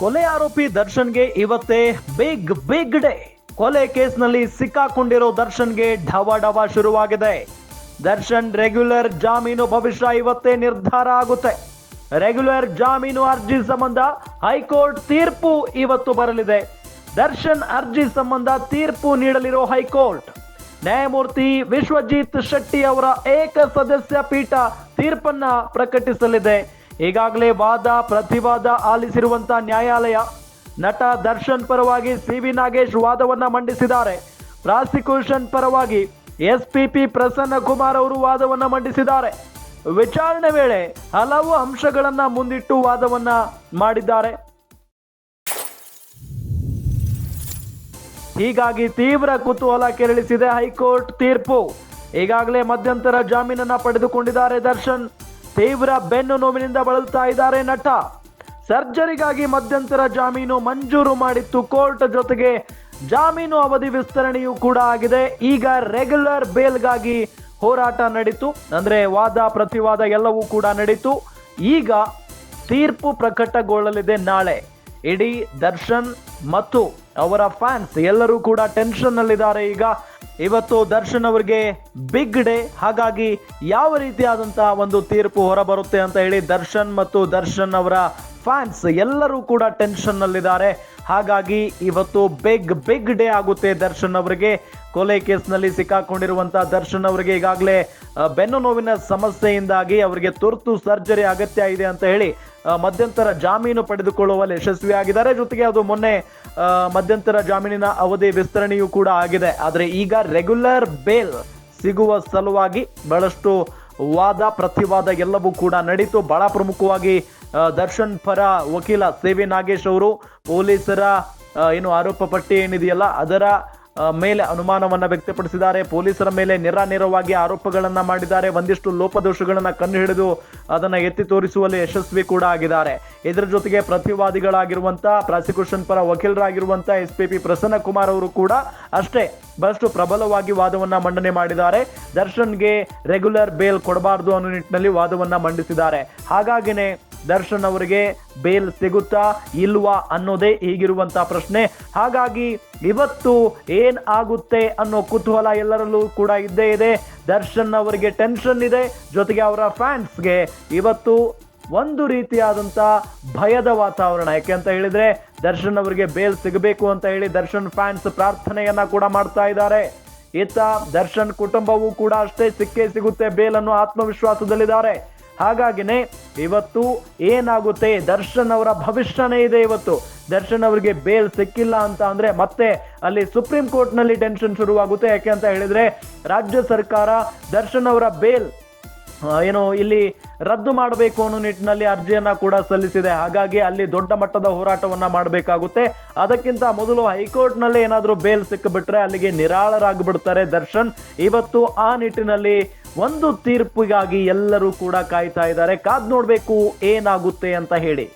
ಕೊಲೆ ಆರೋಪಿ ದರ್ಶನ್ಗೆ ಇವತ್ತೇ ಬಿಗ್ ಬಿಗ್ ಡೇ. ಕೊಲೆ ಕೇಸ್ನಲ್ಲಿ ಸಿಕ್ಕಾಕೊಂಡಿರೋ ದರ್ಶನ್ಗೆ ಢವ ಢವ ಶುರುವಾಗಿದೆ. ದರ್ಶನ್ ರೆಗ್ಯುಲರ್ ಜಾಮೀನು ಭವಿಷ್ಯ ಇವತ್ತೇ ನಿರ್ಧಾರ ಆಗುತ್ತೆ. ರೆಗ್ಯುಲರ್ ಜಾಮೀನು ಅರ್ಜಿ ಸಂಬಂಧ ಹೈಕೋರ್ಟ್ ತೀರ್ಪು ಇವತ್ತು ಬರಲಿದೆ. ದರ್ಶನ್ ಅರ್ಜಿ ಸಂಬಂಧ ತೀರ್ಪು ನೀಡಲಿರೋ ಹೈಕೋರ್ಟ್. ನ್ಯಾಯಮೂರ್ತಿ ವಿಶ್ವಜಿತ್ ಶೆಟ್ಟಿ ಅವರ ಏಕ ಸದಸ್ಯ ಪೀಠ ತೀರ್ಪನ್ನ ಪ್ರಕಟಿಸಲಿದೆ. ಈಗಾಗಲೇ ವಾದ, ಪ್ರತಿವಾದ ಆಲಿಸಿರುವಂತ ನ್ಯಾಯಾಲಯ ನಟ ದರ್ಶನ್ ಪರವಾಗಿ ಸಿ ವಿ ನಾಗೇಶ್ ವಾದವನ್ನ ಮಂಡಿಸಿದ್ದಾರೆ. ಪ್ರಾಸಿಕ್ಯೂಷನ್ ಪರವಾಗಿ ಎಸ್ ಪಿ ಪ್ರಸನ್ನ ಕುಮಾರ್ ಅವರು ವಾದವನ್ನ ಮಂಡಿಸಿದ್ದಾರೆ. ವಿಚಾರಣೆ ವೇಳೆ ಹಲವು ಅಂಶಗಳನ್ನ ಮುಂದಿಟ್ಟು ವಾದವನ್ನ ಮಾಡಿದ್ದಾರೆ. ಹೀಗಾಗಿ ತೀವ್ರ ಕುತೂಹಲ ಕೆರಳಿಸಿದೆ ಹೈಕೋರ್ಟ್ ತೀರ್ಪು. ಈಗಾಗಲೇ ಮಧ್ಯಂತರ ಜಾಮೀನನ್ನ ಪಡೆದುಕೊಂಡಿದ್ದಾರೆ ದರ್ಶನ್. ತೀವ್ರ ಬೆನ್ನು ನೋವಿನಿಂದ ಬಳಲ್ತಾ ಇದ್ದಾರೆ ನಟ. ಸರ್ಜರಿಗಾಗಿ ಮಧ್ಯಂತರ ಜಾಮೀನು ಮಂಜೂರು ಮಾಡಿತ್ತು. ಕೋರ್ಟ್ ಜೊತೆಗೆ ಜಾಮೀನು ಅವಧಿ ವಿಸ್ತರಣೆಯೂ ಕೂಡ ಆಗಿದೆ. ಈಗ ರೆಗ್ಯುಲರ್ ಬೇಲ್ಗಾಗಿ ಹೋರಾಟ ನಡೀತು. ಅಂದ್ರೆ ವಾದ ಪ್ರತಿವಾದ ಎಲ್ಲವೂ ಕೂಡ ನಡೀತು. ಈಗ ತೀರ್ಪು ಪ್ರಕಟಗೊಳ್ಳಲಿದೆ ನಾಳೆ. ಇಡೀ ದರ್ಶನ್ ಮತ್ತು ಅವರ ಫ್ಯಾನ್ಸ್ ಎಲ್ಲರೂ ಕೂಡ ಟೆನ್ಷನ್ ನಲ್ಲಿದ್ದಾರೆ ಈಗ ಇವತ್ತು ದರ್ಶನ್ ಅವರಿಗೆ ಬಿಗ್ ಡೇ ಹಾಗಾಗಿ ಯಾವ ರೀತಿಯಾದಂತಹ ಒಂದು ತೀರ್ಪು ಹೊರಬರುತ್ತೆ ಅಂತ ಹೇಳಿ ದರ್ಶನ್ ಮತ್ತು ದರ್ಶನ್ ಅವರ ಫ್ಯಾನ್ಸ್ ಎಲ್ಲರೂ ಕೂಡ ಟೆನ್ಷನ್ ನಲ್ಲಿದ್ದಾರೆ. ಹಾಗಾಗಿ ಇವತ್ತು ಬಿಗ್ ಬಿಗ್ ಡೇ ಆಗುತ್ತೆ ದರ್ಶನ್ ಅವರಿಗೆ. ಕೊಲೆ ಕೇಸ್ನಲ್ಲಿ ಸಿಕ್ಕಾಕೊಂಡಿರುವಂತಹ ದರ್ಶನ್ ಅವರಿಗೆ ಈಗಾಗಲೇ ಬೆನ್ನು ನೋವಿನ ಸಮಸ್ಯೆಯಿಂದಾಗಿ ಅವರಿಗೆ ತುರ್ತು ಸರ್ಜರಿ ಅಗತ್ಯ ಇದೆ ಅಂತ ಹೇಳಿ ಮಧ್ಯಂತರ ಜಾಮೀನು ಪಡೆದುಕೊಳ್ಳುವಲ್ಲಿ ಯಶಸ್ವಿಯಾಗಿದ್ದಾರೆ. ಜೊತೆಗೆ ಅದು ಮೊನ್ನೆ ಮಧ್ಯಂತರ ಜಾಮೀನಿನ ಅವಧಿ ವಿಸ್ತರಣೆಯೂ ಕೂಡ ಆಗಿದೆ. ಆದರೆ ಈಗ ರೆಗ್ಯುಲರ್ ಬೇಲ್ ಸಿಗುವ ಸಲುವಾಗಿ ಬಹಳಷ್ಟು ವಾದ, ಪ್ರತಿವಾದ ಎಲ್ಲವೂ ಕೂಡ ನಡೀತು. ಬಹಳ ಪ್ರಮುಖವಾಗಿ ದರ್ಶನ್ ಪರ ವಕೀಲ ಸಿ ನಾಗೇಶ್ ಅವರು ಪೊಲೀಸರ ಏನು ಆರೋಪ ಪಟ್ಟಿ ಏನಿದೆಯಲ್ಲ, ಅದರ ಮೇಲೆ ಅನುಮಾನವನ್ನು ವ್ಯಕ್ತಪಡಿಸಿದ್ದಾರೆ. ಪೊಲೀಸರ ಮೇಲೆ ನಿರಾನೇರವಾಗಿ ಆರೋಪಗಳನ್ನು ಮಾಡಿದ್ದಾರೆ. ಒಂದಿಷ್ಟು ಲೋಪದೋಷಗಳನ್ನು ಕಂಡು ಹಿಡಿದು ಅದನ್ನು ಎತ್ತಿ ತೋರಿಸುವಲ್ಲಿ ಯಶಸ್ವಿ ಕೂಡ ಆಗಿದ್ದಾರೆ. ಇದರ ಜೊತೆಗೆ ಪ್ರತಿವಾದಿಗಳಾಗಿರುವಂಥ ಪ್ರಾಸಿಕ್ಯೂಷನ್ ಪರ ವಕೀಲರಾಗಿರುವಂಥ S P P Prasanna Kumar ಅವರು ಕೂಡ ಅಷ್ಟೇ ಬಹಳಷ್ಟು ಪ್ರಬಲವಾಗಿ ವಾದವನ್ನು ಮಂಡನೆ ಮಾಡಿದ್ದಾರೆ. ದರ್ಶನ್ಗೆ ರೆಗ್ಯುಲರ್ ಬೇಲ್ ಕೊಡಬಾರದು ಅನ್ನೋ ನಿಟ್ಟಿನಲ್ಲಿ ವಾದವನ್ನು ಮಂಡಿಸಿದ್ದಾರೆ. ಹಾಗಾಗಿನೇ ದರ್ಶನ್ ಅವರಿಗೆ ಬೇಲ್ ಸಿಗುತ್ತಾ ಇಲ್ವಾ ಅನ್ನೋದೇ ಈಗಿರುವಂತಹ ಪ್ರಶ್ನೆ. ಹಾಗಾಗಿ ಇವತ್ತು ಏನ್ ಆಗುತ್ತೆ ಅನ್ನೋ ಕುತೂಹಲ ಎಲ್ಲರಲ್ಲೂ ಕೂಡ ಇದ್ದೇ ಇದೆ. ದರ್ಶನ್ ಅವರಿಗೆ ಟೆನ್ಷನ್ ಇದೆ. ಜೊತೆಗೆ ಅವರ ಫ್ಯಾನ್ಸ್ಗೆ ಇವತ್ತು ಒಂದು ರೀತಿಯಾದಂತ ಭಯದ ವಾತಾವರಣ. ಯಾಕೆ ಅಂತ ಹೇಳಿದ್ರೆ ದರ್ಶನ್ ಅವರಿಗೆ ಬೇಲ್ ಸಿಗಬೇಕು ಅಂತ ಹೇಳಿ ದರ್ಶನ್ ಫ್ಯಾನ್ಸ್ ಪ್ರಾರ್ಥನೆಯನ್ನ ಕೂಡ ಮಾಡ್ತಾ ಇದ್ದಾರೆ. ಇತ್ತ ದರ್ಶನ್ ಕುಟುಂಬವೂ ಕೂಡ ಅಷ್ಟೇ ಸಿಕ್ಕೇ ಸಿಗುತ್ತೆ ಬೇಲ್ ಅನ್ನೋ ಆತ್ಮವಿಶ್ವಾಸದಲ್ಲಿದ್ದಾರೆ. ಹಾಗಾಗಿನೇ ಇವತ್ತು ಏನಾಗುತ್ತೆ? ದರ್ಶನ್ ಅವರ ಭವಿಷ್ಯನೇ ಇದೆ ಇವತ್ತು. ದರ್ಶನ್ ಅವರಿಗೆ ಬೇಲ್ ಸಿಕ್ಕಿಲ್ಲ ಅಂತ ಅಂದ್ರೆ ಮತ್ತೆ ಅಲ್ಲಿ ಸುಪ್ರೀಂ ಕೋರ್ಟ್ನಲ್ಲಿ ಟೆನ್ಷನ್ ಶುರುವಾಗುತ್ತೆ. ಯಾಕೆ ಅಂತ ಹೇಳಿದ್ರೆ ರಾಜ್ಯ ಸರ್ಕಾರ ದರ್ಶನ್ ಅವರ ಬೇಲ್ ಏನು ಇಲ್ಲಿ ರದ್ದು ಮಾಡಬೇಕು ಅನ್ನೋ ನಿಟ್ಟಿನಲ್ಲಿ ಅರ್ಜಿಯನ್ನ ಕೂಡ ಸಲ್ಲಿಸಿದೆ. ಹಾಗಾಗಿ ಅಲ್ಲಿ ದೊಡ್ಡ ಮಟ್ಟದ ಹೋರಾಟವನ್ನ ಮಾಡಬೇಕಾಗುತ್ತೆ. ಅದಕ್ಕಿಂತ ಮೊದಲು ಹೈಕೋರ್ಟ್ನಲ್ಲಿ ಏನಾದ್ರೂ ಬೇಲ್ ಸಿಕ್ಕಿಬಿಟ್ರೆ ಅಲ್ಲಿಗೆ ನಿರಾಳರಾಗಿಬಿಡ್ತಾರೆ ದರ್ಶನ್. ಇವತ್ತು ಆ ನಿಟ್ಟಿನಲ್ಲಿ ಒಂದು ತೀರ್ಪಿಗಾಗಿ ಎಲ್ಲರೂ ಕೂಡ ಕಾಯ್ತಾ ಇದ್ದಾರೆ. ಕಾದ್ ನೋಡ್ಬೇಕು ಏನಾಗುತ್ತೆ ಅಂತ ಹೇಳಿ.